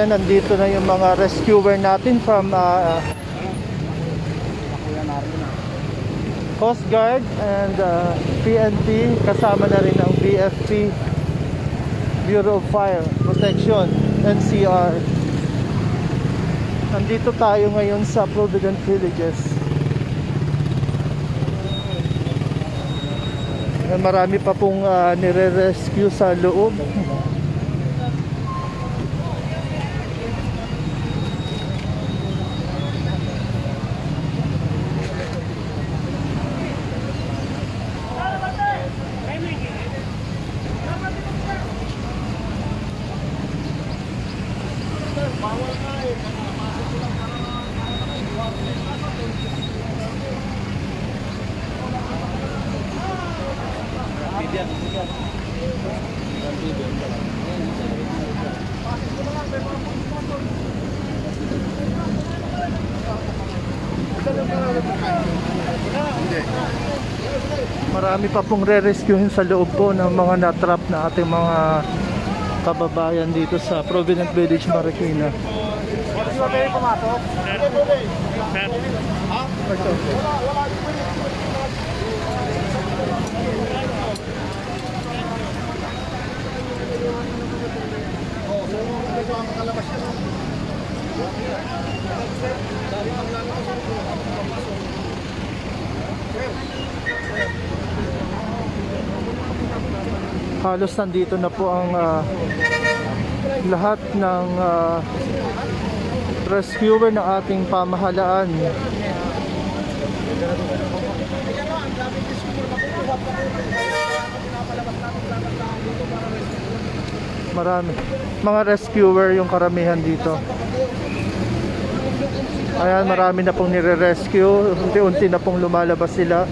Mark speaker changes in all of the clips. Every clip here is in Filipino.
Speaker 1: Ayan, nandito na yung mga rescuer natin from uh, Coast Guard and uh, PNP. Kasama na rin ang BFP, Bureau of Fire Protection, NCR. Nandito tayo ngayon sa Provident Villages. Marami pa pong uh, nire-rescue sa loob. Marami pa pong re-rescuehin sa loob po ng mga natrap na ating mga kababayan dito sa Provident Village, Marikina. Halos nandito na po ang ah, lahat ng ah, rescuer ng ating pamahalaan. Marami. Mga rescuer yung karamihan dito. Ayan, marami na pong nire-rescue. Unti-unti na pong lumalabas sila.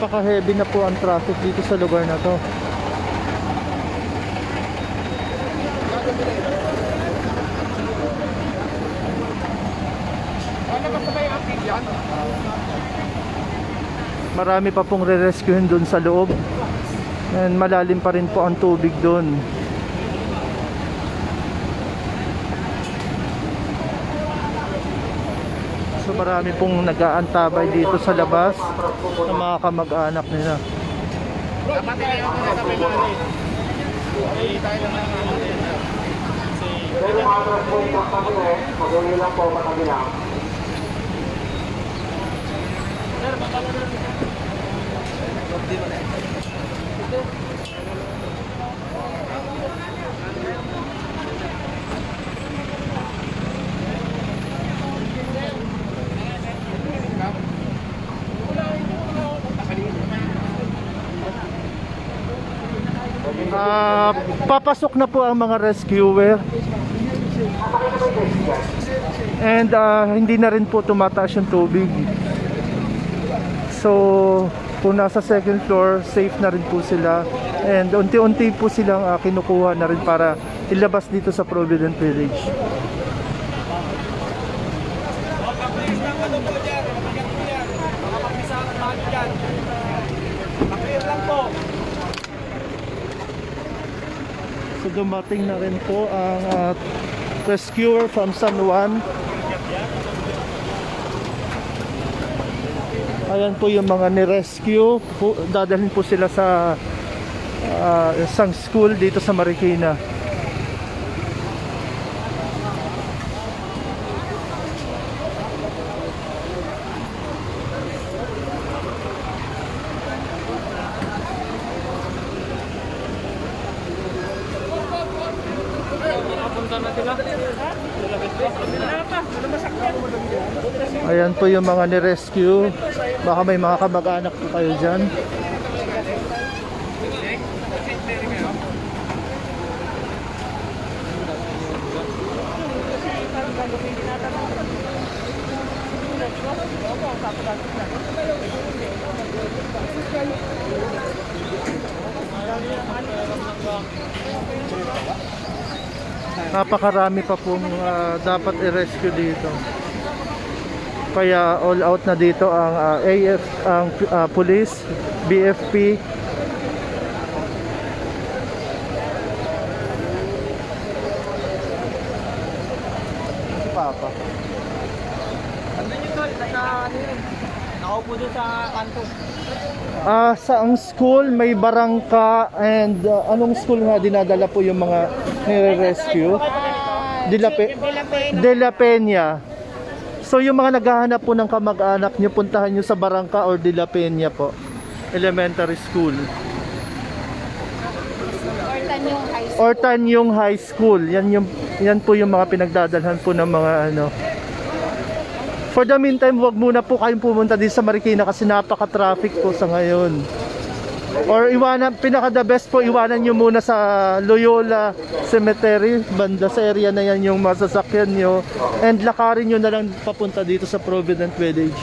Speaker 1: Napaka-heavy na po ang traffic dito sa lugar na to. Marami pa pong re-rescuehin doon sa loob. And malalim pa rin po ang tubig doon. Marami pong nag-aantabay dito sa labas ng mga kamag-anak nila.
Speaker 2: Pero mga transport sa kami eh, mag-uwi lang po katabi lang.
Speaker 1: Ah, papasok na po ang mga rescuer. And ah, hindi na rin po tumataas yung tubig. So, kung nasa second floor, safe na rin po sila. And unti-unti po silang ah, kinukuha na rin para ilabas dito sa Provident Village. So dumating na rin po ang ah, rescuer from San Juan. Ayan po yung mga ni-rescue. Dadalhin po sila sa ah, isang school dito sa Marikina. Ayan po yung mga ni-rescue. Baka may mga kamag-anak po kayo dyan. Napakarami pa pong ah, dapat i-rescue dito. Kaya all out na dito ang ah, AF, ang ah, police, BFP. Papa.
Speaker 3: Ano yun tol? Nakaupo doon sa kanto.
Speaker 1: Ah, sa ang school may barangka and ah, anong school nga dinadala po yung mga nire-rescue? De La, Pe- De La Peña. So yung mga naghahanap po ng kamag-anak nyo, puntahan nyo sa barangka or De La Peña po. Elementary school.
Speaker 4: Ortan yung high school.
Speaker 1: Or Tanyong High School. Yan, yung, yan po yung mga pinagdadalhan po ng mga ano. For the meantime, wag muna po kayong pumunta din sa Marikina kasi napaka-traffic po sa ngayon. Or iwanan, pinaka the best po, iwanan nyo muna sa Loyola Cemetery, banda sa area na yan yung masasakyan nyo. And lakarin nyo na lang papunta dito sa Provident Village.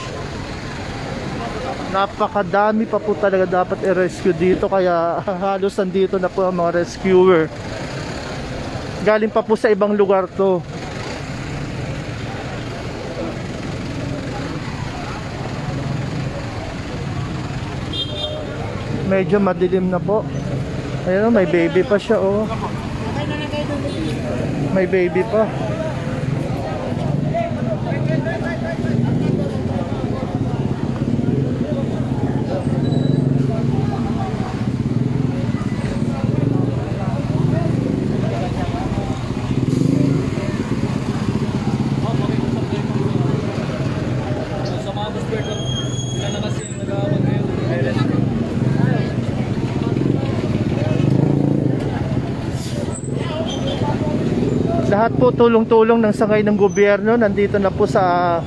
Speaker 1: Napakadami pa po talaga dapat i-rescue dito kaya halos nandito na po ang mga rescuer. Galing pa po sa ibang lugar to. Medyo madilim na po. Ayun, oh, may baby pa siya oh. May baby pa.
Speaker 3: Sa mga bus bird, sila na kasi yung nag-aawag ngayon.
Speaker 1: Lahat po tulong-tulong ng sangay ng gobyerno nandito na po sa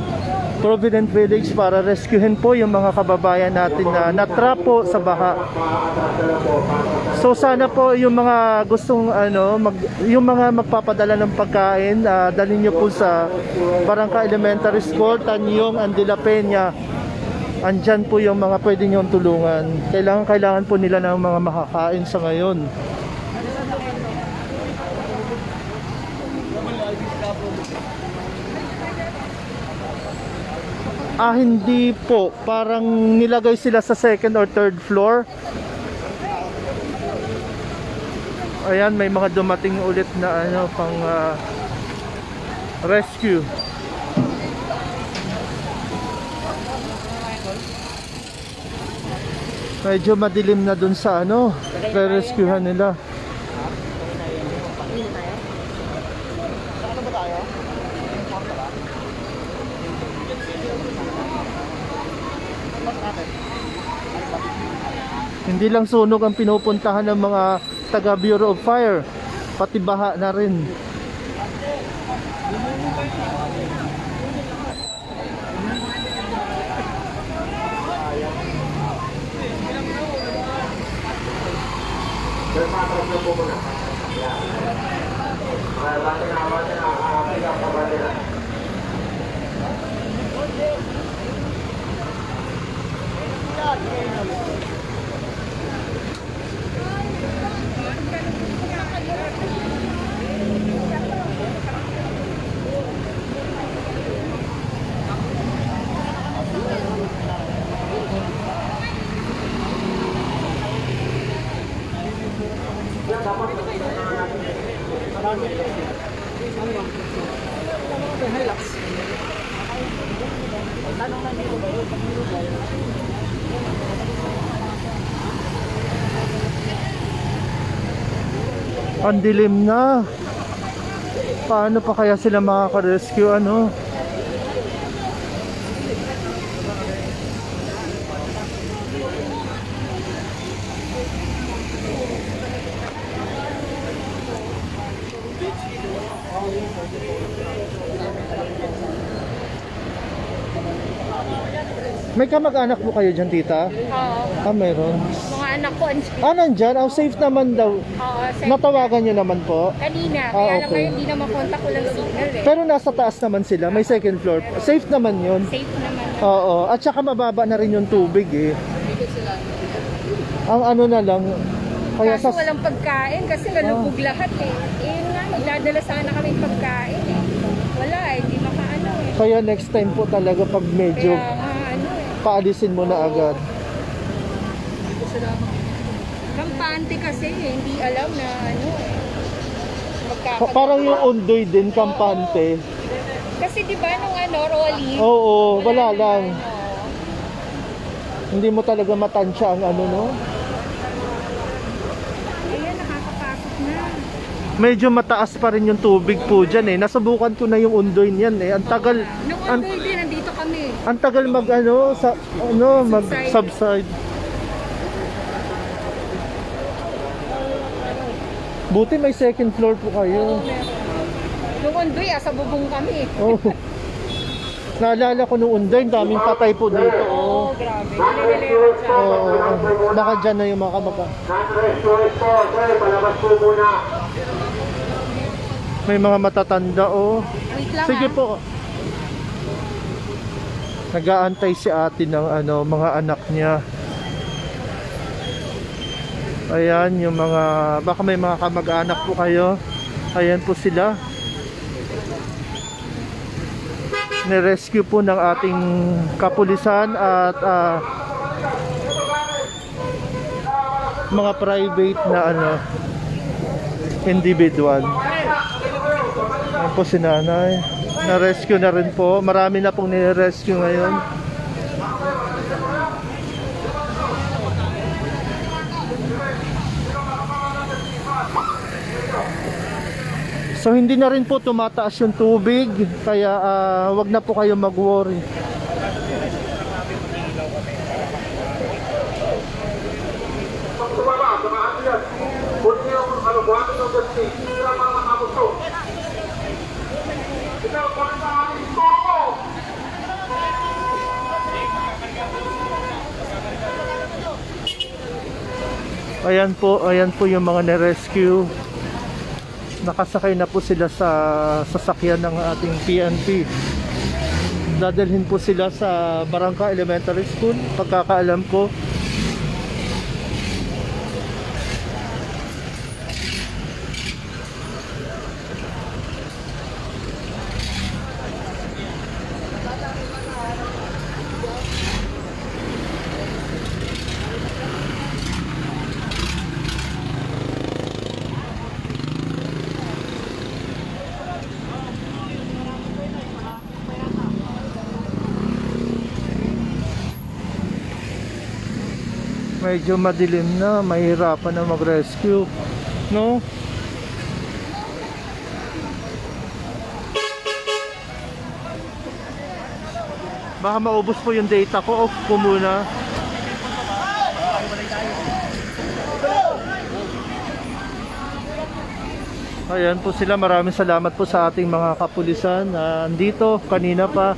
Speaker 1: Provident Village para rescuehin po yung mga kababayan natin na natrap po sa baha. So sana po yung mga gustong ano, mag, yung mga magpapadala ng pagkain, uh, dalhin niyo po sa Barangka Elementary School, Tanyong, and De La Peña. Andyan po yung mga pwede niyong tulungan. Kailangan kailangan po nila ng mga makakain sa ngayon. Ah, hindi po. Parang nilagay sila sa second or third floor. Ayan, may mga dumating ulit na ano pang ah, rescue. Medyo madilim na dun sa ano, re-rescuehan nila. Hindi lang sunog ang pinupuntahan ng mga taga Bureau of Fire, pati baha na rin.
Speaker 2: Sir, matras na po. Ang
Speaker 1: dilim na. Paano pa kaya sila makaka-rescue ano? May kamag-anak po kayo dyan, tita?
Speaker 4: Oo.
Speaker 1: Ah, meron.
Speaker 4: Mga anak ko, andyan.
Speaker 1: Ah, nandyan? Oh, safe naman daw.
Speaker 4: Oo, sa
Speaker 1: Natawagan nyo naman po.
Speaker 4: Kanina,
Speaker 1: Ah,
Speaker 4: kaya lang
Speaker 1: okay.
Speaker 4: ngayon, hindi na makontak ko lang signal eh.
Speaker 1: Pero nasa taas naman sila, may second floor. Safe naman yun.
Speaker 4: Safe naman.
Speaker 1: Oo, at saka mababa na rin yung tubig eh. Ang ano na lang, kaya
Speaker 4: Kaso
Speaker 1: sa...
Speaker 4: walang pagkain kasi nalubog lahat eh. Eh nga, magdadala sana kami pagkain eh. Wala eh, hindi makaano eh.
Speaker 1: Kaya next time po talaga pag medyo
Speaker 4: Kaya.
Speaker 1: Paalisin mo na agad.
Speaker 4: Kampante kasi eh, hindi alam na ano eh.
Speaker 1: Pa-. Parang yung undoy din, kampante.
Speaker 4: Kasi di ba nung ano, Rolly?
Speaker 1: Oo, wala lang.
Speaker 4: ano,
Speaker 1: Hindi mo talaga matansya ang ano, no?
Speaker 4: Ayan, nakakapasok na.
Speaker 1: Medyo mataas pa rin yung tubig po dyan eh. Nasubukan ko na yung undoy niyan eh. Ang tagal,
Speaker 4: Nung
Speaker 1: ang,
Speaker 4: din.
Speaker 1: Ang tagal mag ano, sa, ano, mag subside. Buti may second floor po kayo.
Speaker 4: Nung undoy, ah, sa bubong kami.
Speaker 1: Oh. Naalala ko nung unday, daming patay po dito.
Speaker 4: Oo,
Speaker 1: Oh.
Speaker 4: grabe. Nililewat siya.
Speaker 1: Oh, baka dyan na yung mga
Speaker 2: muna.
Speaker 1: May mga matatanda, oh.
Speaker 4: Wait lang
Speaker 1: Sige
Speaker 4: ah.
Speaker 1: po. Nag-aantay si ate ng ano, mga anak niya. Ayan, yung mga, baka may mga kamag-anak po kayo. Ayan po sila. Nirescue po ng ating kapulisan at ah, mga private na ano, individual. Ayan po si nanay. Na-rescue na rin po. Marami na pong nire-rescue ngayon. So hindi na rin po tumataas yung tubig kaya ah, wag na po kayo mag-worry.
Speaker 2: Pag tumaba, tumaan nyo yan. Kunin nyo yung ano, buhatin mga mga gusto. Ikaw, kunin sa ating toko.
Speaker 1: Ayan po, ayan po yung mga na-rescue. Nakasakay na po sila sa sasakyan ng ating PNP. Dadalhin po sila sa Barangka Elementary School, pagkakaalam ko. Medyo madilim na, mahirapan na mag-rescue. No? Baka maubos po yung data ko. Off ko muna. Ayan po sila. Maraming salamat po sa ating mga kapulisan na andito kanina pa.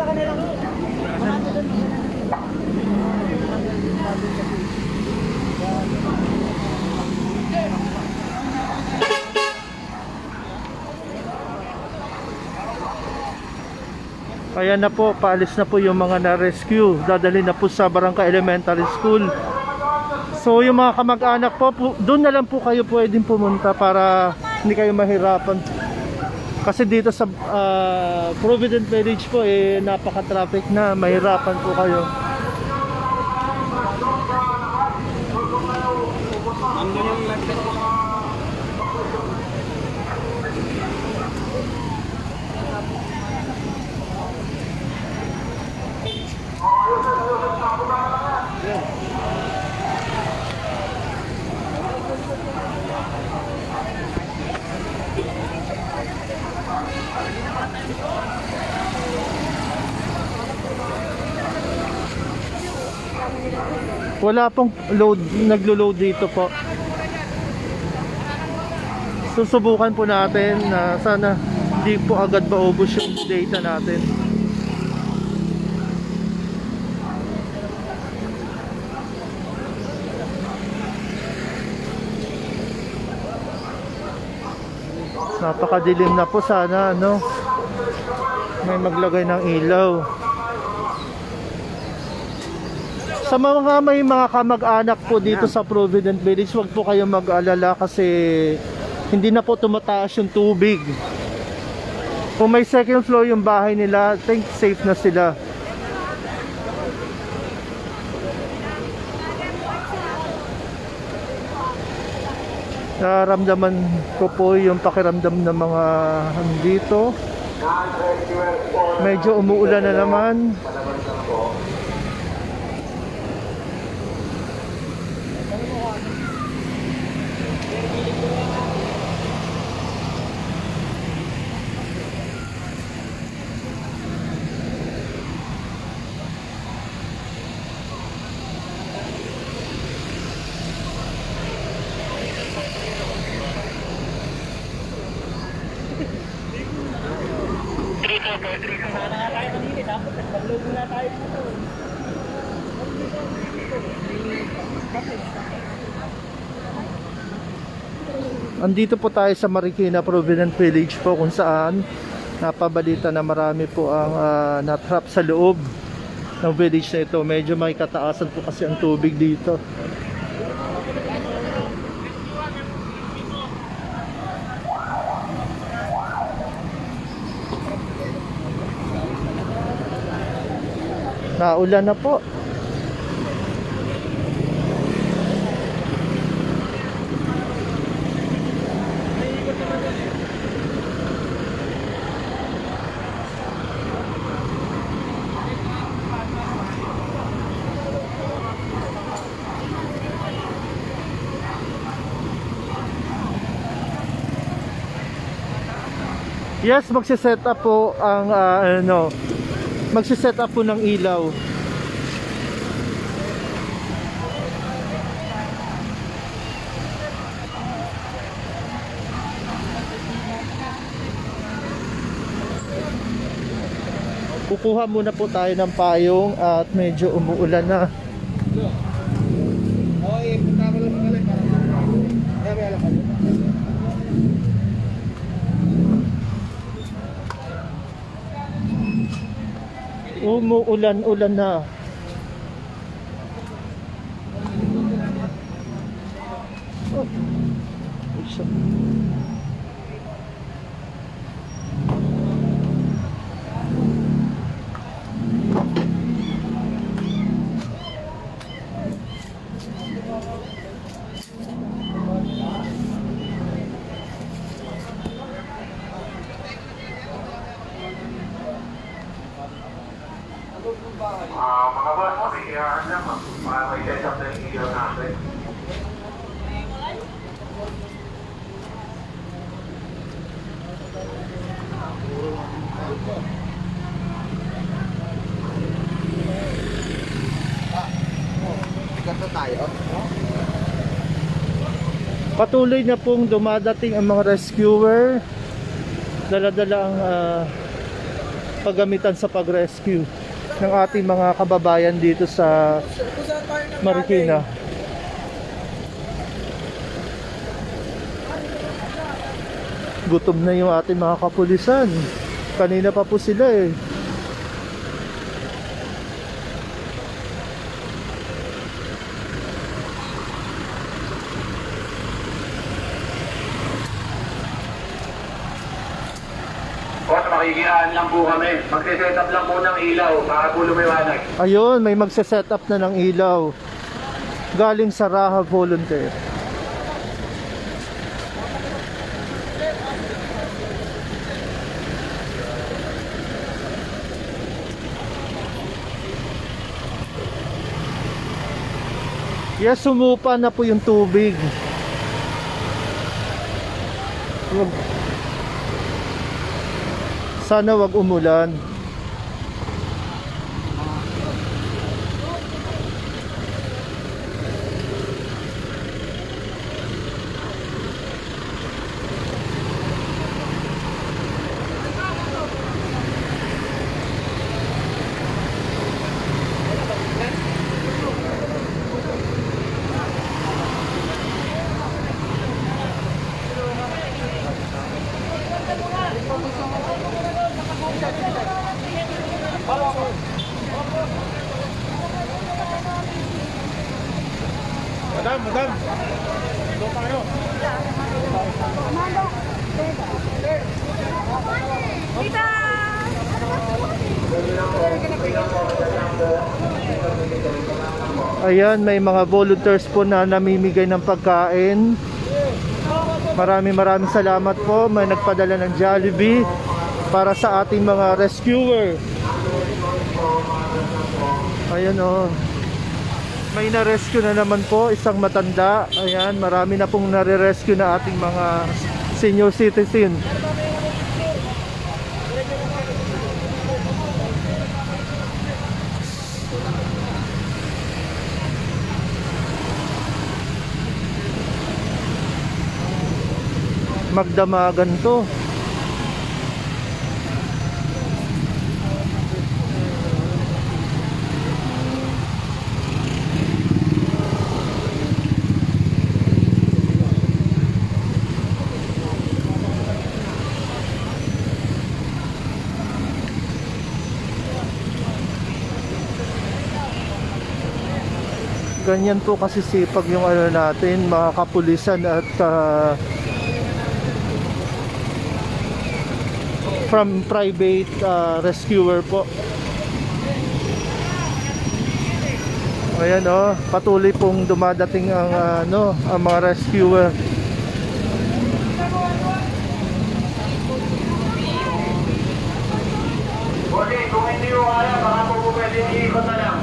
Speaker 1: Ayan na po, paalis na po yung mga na-rescue. Dadali na po sa Barangka Elementary School. So yung mga kamag-anak po, pu- doon na lang po kayo pwedeng pumunta para hindi kayo mahirapan. Kasi dito sa ah, Provident Village po, eh, napaka-traffic na, mahirapan po kayo. Wala pong load, naglo-load dito po. Susubukan po natin na sana hindi po agad maubos yung data natin. Napakadilim na po sana ano. May maglagay ng ilaw. Sa mga may mga kamag-anak po dito sa Provident Village, wag po kayong mag-alala kasi hindi na po tumataas yung tubig. Kung may second floor yung bahay nila, I think safe na sila. Nararamdaman ko po yung pakiramdam ng mga dito. Medyo umuulan na naman. Andito po tayo sa Marikina Provident Village po kung saan napabalita na marami po ang ah, natrap sa loob ng village na ito. Medyo may kataasan po kasi ang tubig dito. Naulan na po. Yes, magsiset up po ang ah, ano, magsiset up po ng ilaw. Kukuha muna po tayo ng payong at medyo umuulan na.
Speaker 3: Okay, punta ko lang magaling para Kaya may alam ka.
Speaker 1: Umuulan-ulan na. Oh. Isa.
Speaker 2: Ah, mga boss, makikiyaan lang. Para may set up na yung ilaw natin.
Speaker 3: Ganto tayo.
Speaker 1: Patuloy na pong dumadating ang mga rescuer. Dala-dala ang ah, paggamitan sa pag-rescue ng ating mga kababayan dito sa Marikina. Gutom na yung ating mga kapulisan. Kanina pa po sila eh.
Speaker 2: Makikiyaan lang po kami. Magsiset up lang po ng ilaw para po lumiwanag.
Speaker 1: Ayun, may magse-set up na ng ilaw. Galing sa Raha Volunteer. Yes, sumupa na po yung tubig. Sana wag umulan. Ayan, may mga volunteers po na namimigay ng pagkain. Maraming maraming salamat po. May nagpadala ng Jollibee para sa ating mga rescuer. Ayan o. May na-rescue na naman po, isang matanda. Ayan, marami na pong nare-rescue na ating mga senior citizen. Magdamagan to. ganyan po kasi sipag yung ano natin, mga kapulisan at ah, from private ah, rescuer po. Ayan oh, patuloy pong dumadating ang ah, ano, ang mga rescuer.
Speaker 2: Bote, kung hindi mo kaya, baka po po pwede iikot na lang.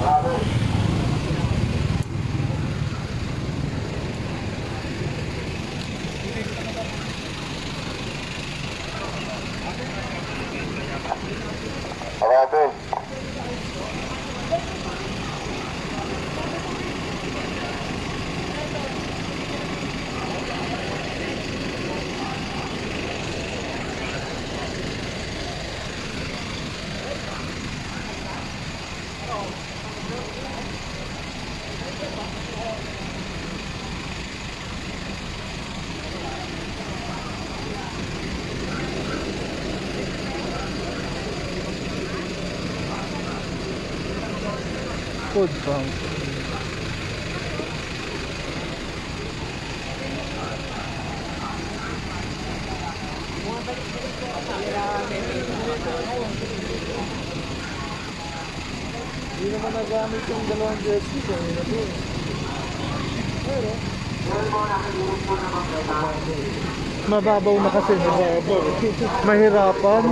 Speaker 2: Bravo.
Speaker 1: Food bank. Hindi naman nagamit yung dalawang jersey ko. Mababaw na kasi mababaw. Mahirapan.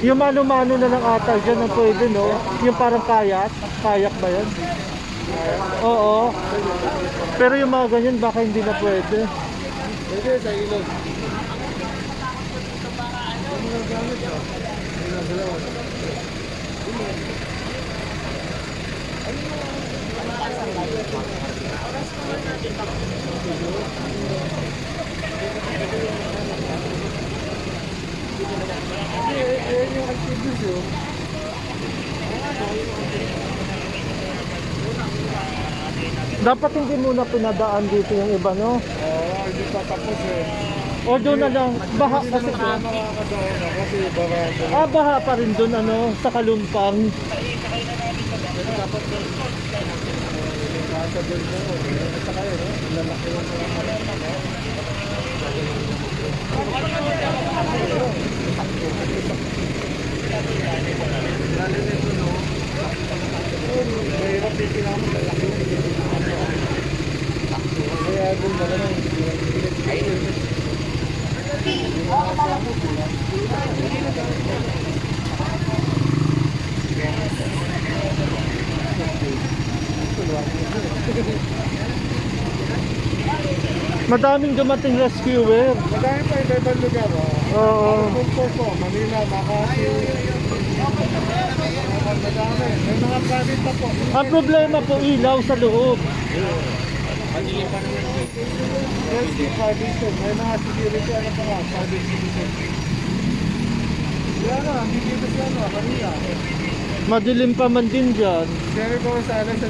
Speaker 1: Yung mano-mano na lang ata dyan ang pwede, no? Yung parang kayak. Kayak ba yan? Oo. Pero yung mga ganyan, baka hindi na pwede. Pwede sa ilog. Dapat hindi muna pinadaan dito yung iba, no?
Speaker 5: Oo, hindi pa tapos eh.
Speaker 1: O doon na lang, baha kasi.
Speaker 5: Na kasi barado.
Speaker 1: Ah, baha pa rin doon, ano, sa kalumpang.
Speaker 5: Doon? Lalaki doon lang.
Speaker 1: Madaming dumating rescuer.
Speaker 5: Madami pa iba-ibang lugar. Oh.
Speaker 1: Oo.
Speaker 5: Manila, Makati. Madami. May mga private pa po.
Speaker 1: Ang problema po ilaw sa loob.
Speaker 5: Yes, po. May mga security ano pa nga, private citizen. Yan na, hindi dito siya no, Manila.
Speaker 1: Madilim pa man din dyan.
Speaker 5: Siyempre po sa ano, sa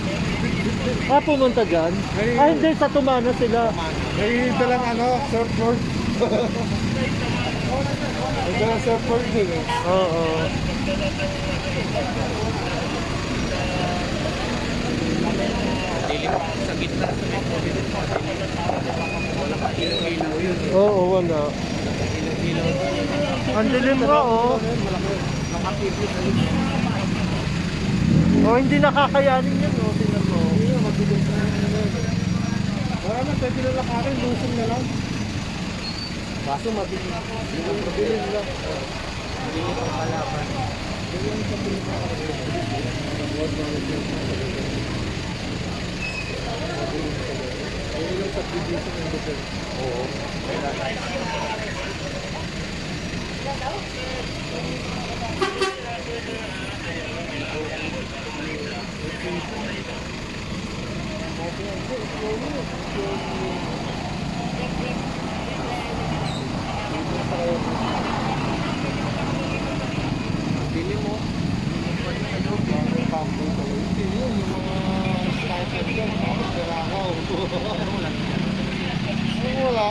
Speaker 1: Ah, pumunta dyan? Ah, hindi. Sa Tumana sila.
Speaker 5: may dalang ano, surfboard. May dalang surfboard din eh.
Speaker 1: Oo. Oo, wala. Ang dilim nga, oh. Oh, hindi nakakayanin yun, oh. Tingnan mo.
Speaker 5: Wala na, pwede na lakarin, lusong na lang. Kaso mabilis. Mabilis lang. Bili mo. Hindi yun, yung mga sniper dyan, mga pirakaw. Ano wala?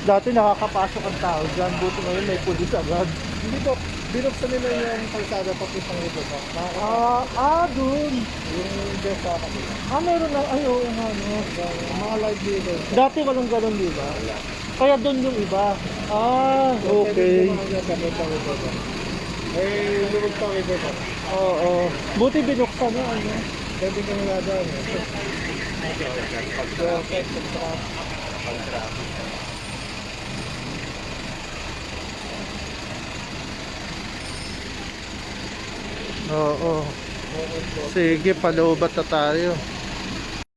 Speaker 1: Dati nakakapasok ang tao dyan. Buti ngayon may pulis agad.
Speaker 5: Hindi po, binuksan nila yung kalsada pa isang ribo po.
Speaker 1: Ah, ah, dun.
Speaker 5: Yung best sa akin.
Speaker 1: Ah, meron na. Ay, oo nga, no.
Speaker 5: Mga live leaders.
Speaker 1: Dati walang ganun, di ba? Kaya doon yung iba. Ah, okay.
Speaker 5: Eh, lumag pa ribo po.
Speaker 1: Oo. Buti binuksan na, ano.
Speaker 5: Pwede ka nila doon.
Speaker 1: Oo. Sige, paloobat na tayo.